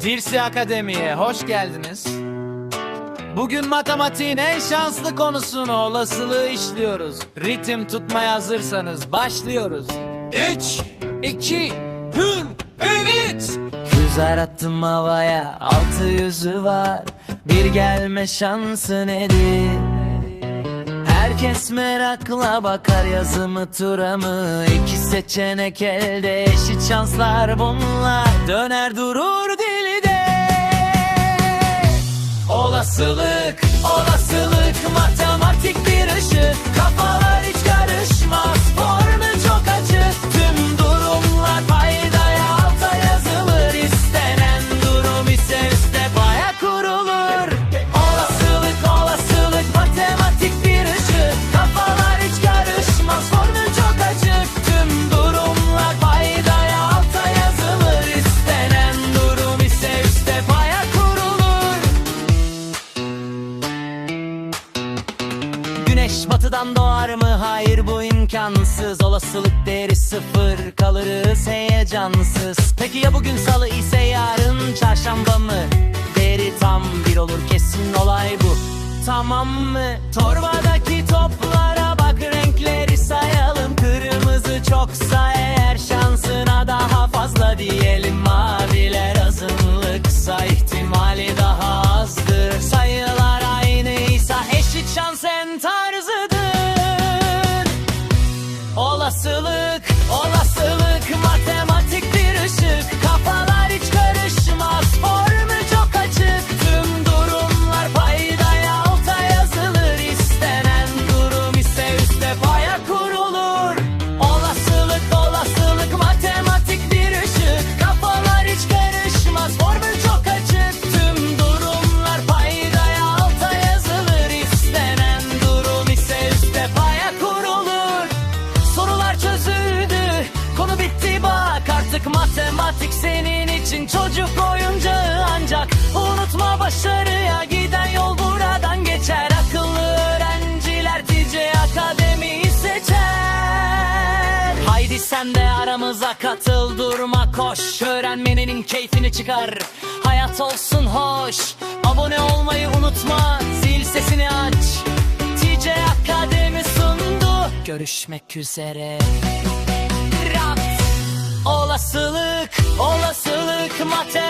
Dirsi Akademi'ye hoş geldiniz. Bugün matematiğin en şanslı konusunu olasılığı işliyoruz. Ritim tutmaya hazırsanız başlıyoruz. 3, 2, 1, evet! Güzel attım havaya, altı yüzü var. Bir gelme şansı nedir? Herkes merakla bakar yazımı turamı İki seçenek elde eşit şanslar bunlar Döner durur dilde Olasılık, Güneş batıdan doğar mı? Hayır bu imkansız Olasılık değeri sıfır kalırız heyecansız Peki ya bugün salı ise yarın çarşamba mı? Değeri tam bir olur kesin olay bu Tamam mı? Torbadaki Olasılık, olasılık artık matematik senin için. Çocuk oyuncağı ancak Unutma başarıya giden yol buradan geçer. Akıllı öğrenciler TC Akademi'yi seçer. Haydi sen de aramıza katıl durma koş. Öğrenmenin keyfini çıkar. Hayat olsun hoş. Abone olmayı unutma Zil sesini aç. TC Akademi sundu. Görüşmek üzere. Olasılık, olasılık Matematik